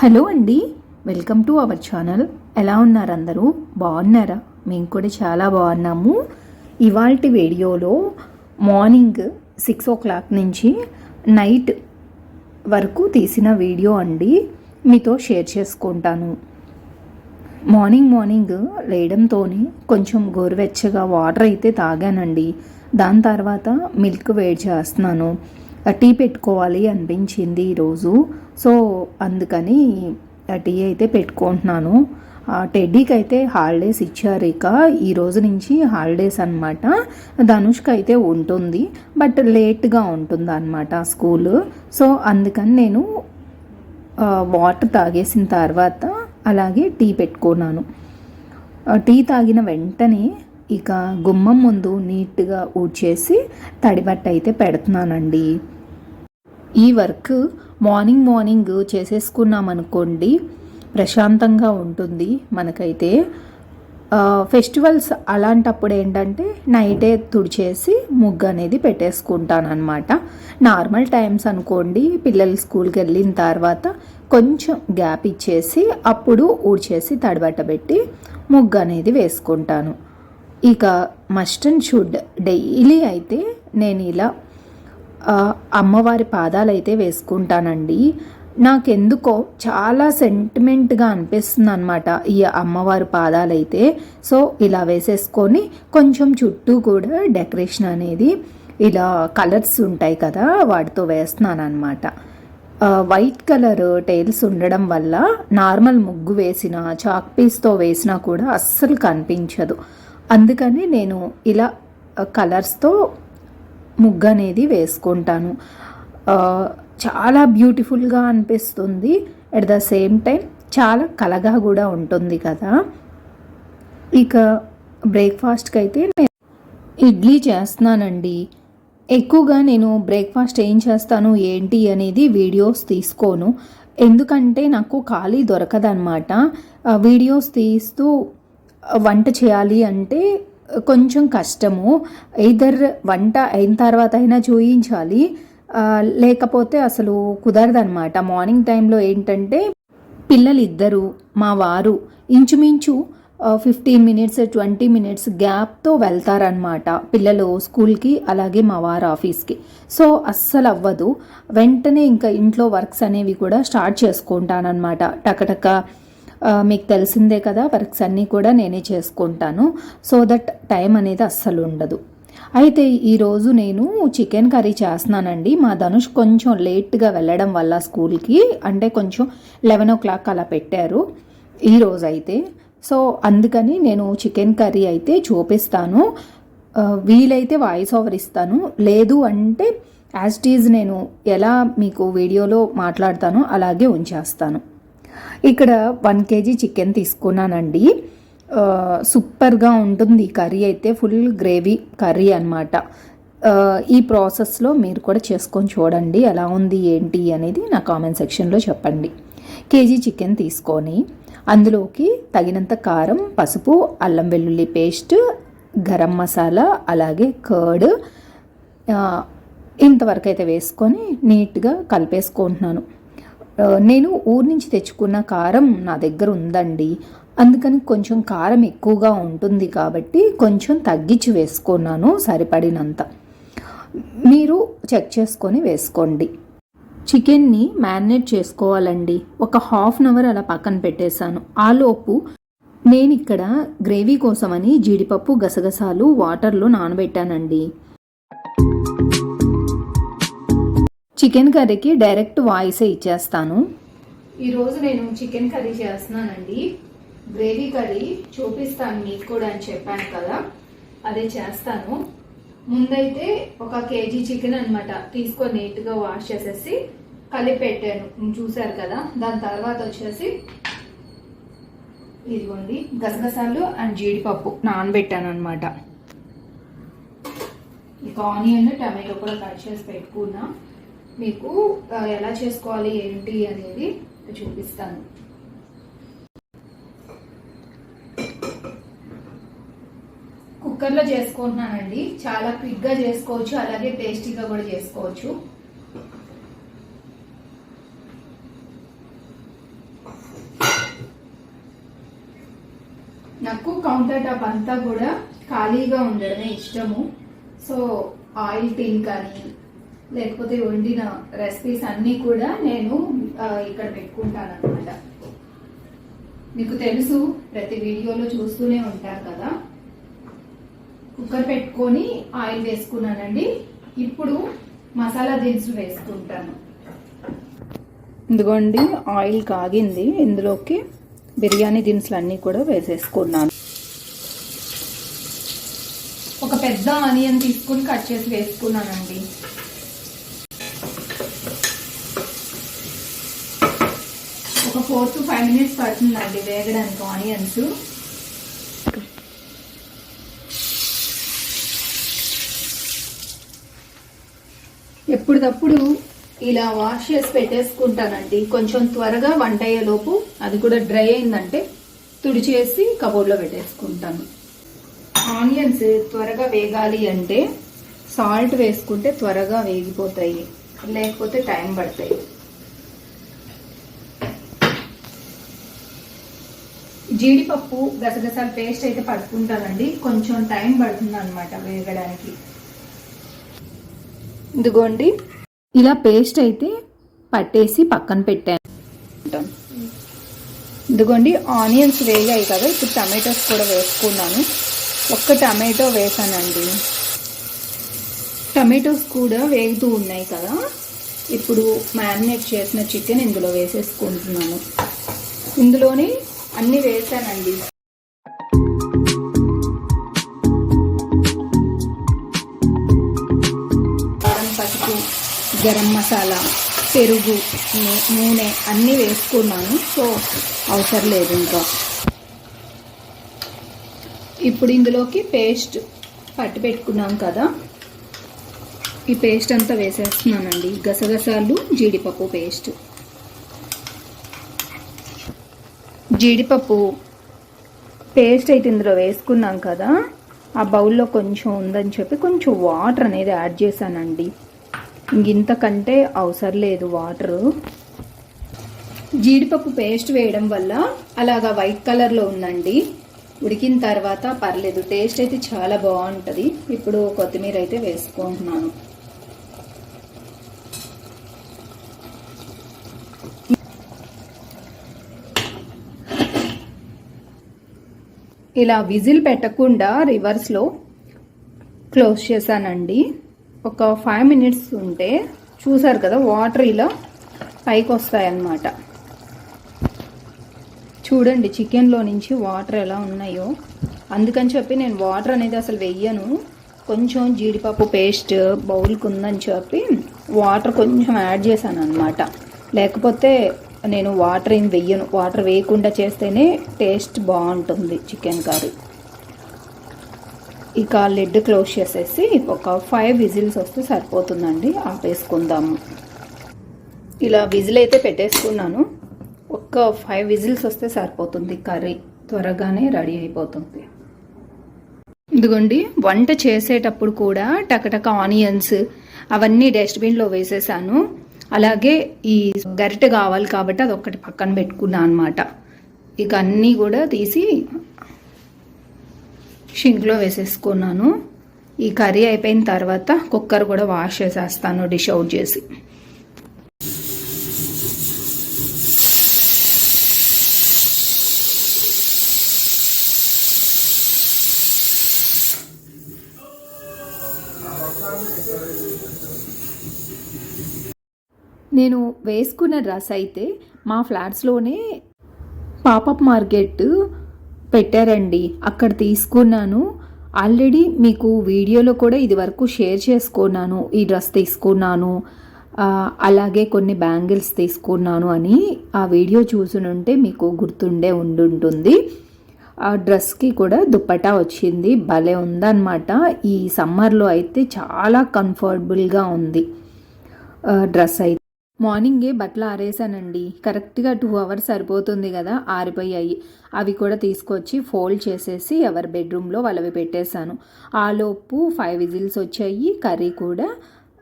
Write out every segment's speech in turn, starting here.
Hello అండి welcome to our channel. ఎలా ఉన్నారు అందరూ? బాగున్నారా? మేము కూడా చాలా బాగున్నాము. ఇవాళ వీడియోలో మార్నింగ్ సిక్స్ ఓ క్లాక్ నుంచి నైట్ వరకు తీసిన వీడియో అండి. మీతో షేర్ చేసుకుంటాను. మార్నింగ్ మార్నింగ్ లేయడంతో కొంచెం గోరువెచ్చగా వాటర్ అయితే తాగానండి. దాని తర్వాత మిల్క్ వేడి చేస్తున్నాను. టీ పెట్టుకోవాలి అనిపించింది ఈరోజు. సో అందుకని టీ అయితే పెట్టుకుంటున్నాను. టెడ్డీకి అయితే హాలిడేస్ ఇచ్చారు ఇక. ఈ రోజు నుంచి హాలిడేస్ అనమాట ధనుష్కి అయితే ఉంటుంది బట్ లేట్గా ఉంటుంది అనమాట స్కూల్. సో అందుకని నేను వాటర్ తాగేసిన తర్వాత అలాగే టీ పెట్టుకున్నాను. టీ తాగిన వెంటనే ఇక గుమ్మం ముందు నీట్గా ఊడ్చేసి తడిబట్ట అయితే పెడుతున్నానండి. ఈ వర్క్ మార్నింగ్ మార్నింగ్ చేసేసుకున్నాం అనుకోండి ప్రశాంతంగా ఉంటుంది మనకైతే. ఫెస్టివల్స్ అలాంటప్పుడు ఏంటంటే నైటే తుడిచేసి ముగ్గు అనేది పెట్టేసుకుంటాను అనమాట నార్మల్ టైమ్స్ అనుకోండి పిల్లలు స్కూల్కి వెళ్ళిన తర్వాత కొంచెం గ్యాప్ ఇచ్చేసి అప్పుడు ఊడ్చేసి తడబట్టబెట్టి ముగ్గు అనేది వేసుకుంటాను. ఇక మస్ట్ అండ్ షుడ్ డైలీ అయితే నేను ఇలా అమ్మవారి పాదాలు అయితే వేసుకుంటానండి. నాకెందుకో చాలా సెంటిమెంట్గా అనిపిస్తుంది అనమాట ఈ అమ్మవారి పాదాలైతే. సో ఇలా వేసేసుకొని కొంచెం చుట్టూ కూడా డెకరేషన్ అనేది ఇలా కలర్స్ ఉంటాయి కదా వాటితో వేస్తున్నాను అనమాట వైట్ కలర్ టైల్స్ ఉండడం వల్ల నార్మల్ ముగ్గు వేసిన చాక్ పీస్తో వేసినా కూడా అస్సలు కనిపించదు. అందుకని నేను ఇలా కలర్స్తో ముగ్గు అనేది వేసుకుంటాను చాలా బ్యూటిఫుల్గా అనిపిస్తుంది. అట్ ద సేమ్ టైం చాలా కలగా కూడా ఉంటుంది కదా. ఇక బ్రేక్ఫాస్ట్కి అయితే నేను ఇడ్లీ చేస్తున్నానండి. ఎక్కువగా నేను బ్రేక్ఫాస్ట్ ఏం చేస్తాను ఏంటి అనేది వీడియోస్ తీసుకోను. ఎందుకంటే నాకు ఖాళీ దొరకదనమాట వీడియోస్ తీస్తూ వంట చేయాలి అంటే కొంచెం కష్టము. ఇద్దర్ వంట అయిన తర్వాత అయినా చూయించాలి. లేకపోతే అసలు కుదరదనమాట మార్నింగ్ టైంలో ఏంటంటే పిల్లలు ఇద్దరు మా వారు ఇంచుమించు ఫిఫ్టీన్ మినిట్స్ ట్వంటీ మినిట్స్ గ్యాప్తో వెళ్తారనమాట పిల్లలు స్కూల్కి అలాగే మా వారు ఆఫీస్కి. సో అస్సలు అవ్వదు వెంటనే ఇంకా ఇంట్లో వర్క్స్ అనేవి కూడా స్టార్ట్ చేసుకుంటానమాట టకటక మీకు తెలిసిందే కదా వర్క్స్ అన్నీ కూడా నేనే చేసుకుంటాను. సో దట్ టైం అనేది అస్సలు ఉండదు. అయితే ఈరోజు నేను చికెన్ కర్రీ చేస్తున్నానండి. మా ధనుష్ కొంచెం లేట్గా వెళ్ళడం వల్ల స్కూల్కి అంటే కొంచెం లెవెన్ ఓ క్లాక్ అలా పెట్టారు ఈరోజు అయితే సో అందుకని నేను చికెన్ కర్రీ అయితే చూపిస్తాను. వీలైతే వాయిస్ ఓవర్ ఇస్తాను. లేదు అంటే యాజ్ టీజ్ నేను ఎలా మీకు వీడియోలో మాట్లాడతానో అలాగే ఉంచేస్తాను. ఇక్కడ వన్ కేజీ చికెన్ తీసుకున్నానండి. సూపర్గా ఉంటుంది కర్రీ అయితే ఫుల్ గ్రేవీ కర్రీ అనమాట ఈ ప్రాసెస్లో మీరు కూడా చేసుకొని చూడండి ఎలా ఉంది ఏంటి అనేది నా కామెంట్ సెక్షన్లో చెప్పండి. కేజీ చికెన్ తీసుకొని అందులోకి తగినంత కారం పసుపు అల్లం వెల్లుల్లి పేస్ట్ గరం మసాలా అలాగే కర్డ్ ఇంతవరకు అయితే వేసుకొని నీట్గా కలిపేసుకుంటున్నాను. నేను ఊరు నుంచి తెచ్చుకున్న కారం నా దగ్గర ఉందండి. అందుకని కొంచెం కారం ఎక్కువగా ఉంటుంది కాబట్టి కొంచెం తగ్గించి వేసుకున్నాను సరిపడినంత. మీరు చెక్ చేసుకొని వేసుకోండి. చికెన్ని మ్యారినేట్ చేసుకోవాలండి. ఒక హాఫ్ అన్ అవర్ అలా పక్కన పెట్టేశాను. ఆలోపు నేను ఇక్కడ గ్రేవీ కోసమని జీడిపప్పు గసగసాలు వాటర్లో నానబెట్టానండి. చికెన్ కర్రీకి డైరెక్ట్ వాయిసే ఇచ్చేస్తాను. ఈరోజు నేను చికెన్ కర్రీ చేస్తున్నానండి. గ్రేవీ కర్రీ చూపిస్తాను మీకు కూడా అని చెప్పాను కదా. అదే చేస్తాను. ముందైతే ఒక కేజీ చికెన్ అన్నమాట తీసుకొని నీట్గా వాష్ చేసేసి కలిపి పెట్టాను చూసారు కదా? దాని తర్వాత వచ్చేసి ఇదిగోండి గసగసాలు అండ్ జీడిపప్పు నానబెట్టాను అనమాట ఇక ఆనియన్ టమాటో కూడా కట్ చేసి పెట్టుకున్నా. మీకు ఎలా చేసుకోవాలి ఏంటి అనేది చూపిస్తాను. కుక్కర్లో చేసుకుంటున్నానండి. చాలా క్విక్గా చేసుకోవచ్చు అలాగే టేస్టీగా కూడా చేసుకోవచ్చు. నాకు కౌంటర్ టాప్ అంతా కూడా ఖాళీగా ఉండడమే ఇష్టము. సో ఆయిల్ టీన్ కానీ లేకపోతే వండిన రెసిపీస్ అన్నీ కూడా నేను ఇక్కడ పెట్టుకుంటాను అనమాట మీకు తెలుసు ప్రతి వీడియోలో చూస్తూనే ఉంటారు కదా. కుక్కర్ పెట్టుకొని ఆయిల్ వేసుకున్నానండి. ఇప్పుడు మసాలా దినుసులు వేసుకుంటాను. ఇదిగోండి ఆయిల్ కాగింది. ఇందులోకి బిర్యానీ దినుసులు అన్నీ కూడా వేసేసుకున్నాను. ఒక పెద్ద ఆనియన్ తీసుకుని కట్ చేసి వేసుకున్నానండి. ఒక ఫోర్ టు ఫైవ్ మినిట్స్ పడుతుందండి వేగడానికి ఆనియన్స్. ఎప్పటికప్పుడు ఇలా వాష్ చేసి పెట్టేసుకుంటానండి. కొంచెం త్వరగా వంట అయ్యేలోపు అది కూడా డ్రై అయిందంటే తుడిచేసి కబోర్డ్లో పెట్టేసుకుంటాను. ఆనియన్స్ త్వరగా వేగాలి అంటే సాల్ట్ వేసుకుంటే త్వరగా వేగిపోతాయి. లేకపోతే టైం పడతాయి. జీడిపప్పు గసగసాల పేస్ట్ అయితే పట్టుకుంటానండి కొంచెం టైం పడుతుంది అనమాట వేగడానికి. ఇదిగోండి. ఇలా పేస్ట్ అయితే పట్టేసి పక్కన పెట్టాను. ఇదిగోండి ఆనియన్స్ వేగాయి కదా ఇప్పుడు టమాటోస్ కూడా వేసుకున్నాను. ఒక్క టమాటో వేసానండి. టమాటోస్ కూడా వేగుతూ ఉన్నాయి కదా ఇప్పుడు మ్యారినేట్ చేసిన చికెన్ ఇందులో వేసేసుకుంటున్నాను. ఇందులోనే అన్నీ వేసానండి. కారం పసుపు గరం మసాలా పెరుగు నూనె అన్నీ వేసుకున్నాను. సో అవసరం లేదు ఇంకా. ఇప్పుడు ఇందులోకి పేస్ట్ పట్టి పెట్టుకున్నాం కదా. ఈ పేస్ట్ అంతా వేసేస్తున్నానండి. గసగసాలు జీడిపప్పు పేస్ట్. జీడిపప్పు పేస్ట్ అయితే ఇందులో వేసుకున్నాం కదా ఆ బౌల్లో కొంచెం ఉందని చెప్పి కొంచెం వాటర్ అనేది యాడ్ చేశానండి. ఇంక ఇంతకంటే అవసరం లేదు వాటరు జీడిపప్పు పేస్ట్ వేయడం వల్ల అలాగా వైట్ కలర్లో ఉందండి. ఉడికిన తర్వాత పర్లేదు టేస్ట్ అయితే చాలా బాగుంటుంది. ఇప్పుడు కొత్తిమీర అయితే వేసుకుంటున్నాను. ఇలా విజిల్ పెట్టకుండా రివర్స్లో క్లోజ్ చేశానండి. ఒక ఫైవ్ మినిట్స్ ఉంటే చూసారు కదా వాటర్ ఇలా పైకి వస్తాయన్నమాట. చూడండి చికెన్లో నుంచి వాటర్ ఎలా ఉన్నాయో. అందుకని చెప్పి నేను వాటర్ అనేది అసలు వెయ్యను కొంచెం జీడిపప్పు పేస్ట్ బౌల్కి ఉందని చెప్పి వాటర్ కొంచెం యాడ్ చేశాను అనమాట లేకపోతే నేను వాటర్ ఏం వెయ్యను. వాటర్ వేయకుండా చేస్తేనే టేస్ట్ బాగుంటుంది చికెన్ కర్రీ. ఇక లిడ్ క్లోజ్ చేసేసి ఒక ఫైవ్ విజిల్స్ వస్తే సరిపోతుందండి. ఆపేసుకుందాము. ఇలా విజిల్ అయితే పెట్టేసుకున్నాను. ఒక్క ఫైవ్ విజిల్స్ వస్తే సరిపోతుంది కర్రీ. త్వరగానే రెడీ అయిపోతుంది. ఇదిగోండి వంట చేసేటప్పుడు కూడా టకటక ఆనియన్స్ అవన్నీ డస్ట్బిన్లో వేసేసాను. అలాగే ఈ గరిటె కావాలి కాబట్టి అది ఒక్కటి పక్కన పెట్టుకున్నాను అనమాట ఇక అన్నీ కూడా తీసి షింక్లో వేసేసుకున్నాను. ఈ కర్రీ అయిపోయిన తర్వాత కుక్కర్ కూడా వాష్ చేసేస్తాను డిష్ అవుట్ చేసి. నేను వేసుకున్న డ్రెస్ అయితే మా ఫ్లాట్స్లోనే పాపప్ మార్కెట్ పెట్టారండి. అక్కడ తీసుకున్నాను. ఆల్రెడీ మీకు వీడియోలో కూడా ఇది వరకు షేర్ చేసుకున్నాను. ఈ డ్రెస్ తీసుకున్నాను. అలాగే కొన్ని బ్యాంగిల్స్ తీసుకున్నాను అని ఆ వీడియో చూసునుంటే మీకు గుర్తుండే ఉండుంటుంది. ఆ డ్రెస్కి కూడా దుప్పటా వచ్చింది. భలే ఉందన్నమాట. ఈ సమ్మర్లో అయితే చాలా కంఫర్టబుల్గా ఉంది. డ్రెస్ అయితే. మార్నింగే బట్టలు ఆరేసానండి కరెక్ట్గా టూ అవర్స్ సరిపోతుంది కదా ఆరిపోయాయి. అవి కూడా తీసుకొచ్చి ఫోల్డ్ చేసేసి ఎవరి బెడ్రూమ్లో వాళ్ళవి పెట్టేశాను. ఆలోపు ఫైవ్ విజిల్స్ వచ్చాయి. కర్రీ కూడా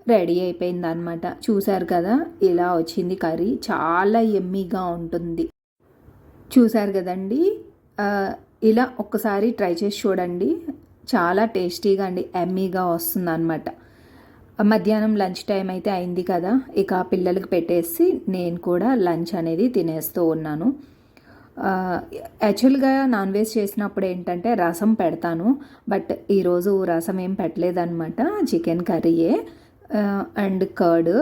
రెడీ అయిపోయింది అనమాట చూశారు కదా ఇలా వచ్చింది కర్రీ. చాలా ఎమ్మీగా ఉంటుంది. చూశారు కదండి? ఇలా ఒక్కసారి ట్రై చేసి చూడండి. చాలా టేస్టీగా అండి ఎమ్మీగా వస్తుంది అనమాట మధ్యాహ్నం లంచ్ టైం అయితే అయింది కదా. ఇక పిల్లలకు పెట్టేసి నేను కూడా లంచ్ అనేది తినేస్తూ ఉన్నాను. యాక్చువల్గా నాన్ వెజ్ చేసినప్పుడు ఏంటంటే రసం పెడతాను. బట్ ఈరోజు రసం ఏం పెట్టలేదనమాట చికెన్ కర్రీయే. And curd.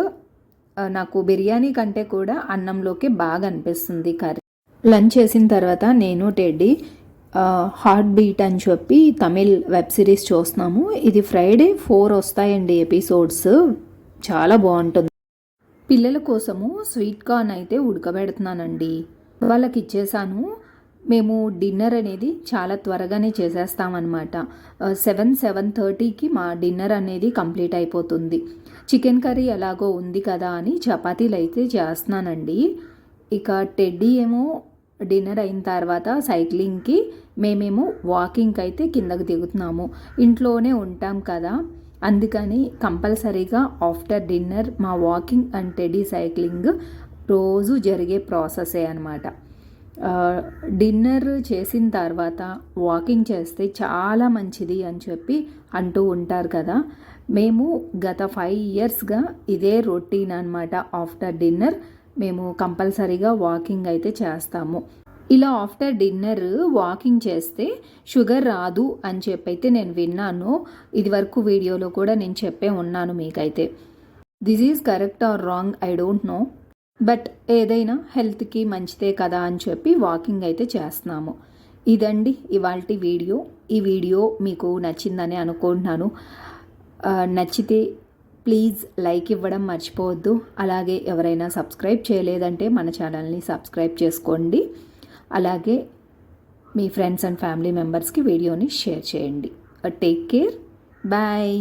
నాకు బిర్యానీ కంటే కూడా అన్నంలోకి బాగా అనిపిస్తుంది కర్రీ. లంచ్ చేసిన తర్వాత నేను టెడ్డీ. హార్ట్ బీట్ అని చెప్పి తమిళ్ వెబ్ సిరీస్ చూస్తున్నాము. ఇది ఫ్రైడే ఫోర్ వస్తాయండి ఎపిసోడ్స్ చాలా బాగుంటుంది. పిల్లల కోసము స్వీట్ కార్న్ అయితే ఉడకబెడుతున్నానండి. వాళ్ళకి ఇచ్చేసాను. మేము డిన్నర్ అనేది చాలా త్వరగానే చేసేస్తామన్నమాట. సెవెన్ సెవెన్ థర్టీకి మా డిన్నర్ అనేది కంప్లీట్ అయిపోతుంది. చికెన్ కర్రీ ఎలాగో ఉంది కదా అని చపాతీలు అయితే చేస్తున్నానండి. ఇక టెడ్డీ ఏమో డిన్నర్ అయిన తర్వాత సైక్లింగ్కి మేమేమో వాకింగ్కి అయితే కిందకి దిగుతున్నాము. ఇంట్లోనే ఉంటాం కదా. అందుకని కంపల్సరీగా ఆఫ్టర్ డిన్నర్ మా వాకింగ్ అండ్ టెడీ సైక్లింగ్ రోజు జరిగే ప్రాసెసే అనమాట డిన్నర్ చేసిన తర్వాత వాకింగ్ చేస్తే చాలా మంచిది అని చెప్పి అంటూ ఉంటారు కదా. మేము గత ఫైవ్ ఇయర్స్గా ఇదే రొటీన్ అనమాట ఆఫ్టర్ డిన్నర్. మేము కంపల్సరీగా వాకింగ్ అయితే చేస్తాము. ఇలా ఆఫ్టర్ డిన్నర్ వాకింగ్ చేస్తే షుగర్ రాదు అని చెప్పైతే నేను విన్నాను. ఇది వరకు వీడియోలో కూడా నేను చెప్పే ఉన్నాను మీకైతే. This is correct or wrong I don't know but ఏదైనా హెల్త్కి మంచిదే కదా అని చెప్పి వాకింగ్ అయితే చేస్తున్నాము. ఇదండి ఇవాళ వీడియో. ఈ వీడియో మీకు నచ్చిందని అనుకుంటున్నాను. నచ్చితే ప్లీజ్ లైక్ ఇవ్వడం మర్చిపోవద్దు. అలాగే ఎవరైనా సబ్స్క్రైబ్ చేయలేదంటే మన ఛానల్ని సబ్స్క్రైబ్ చేసుకోండి. అలాగే మీ ఫ్రెండ్స్ అండ్ ఫ్యామిలీ మెంబర్స్కి వీడియోని షేర్ చేయండి. Take care bye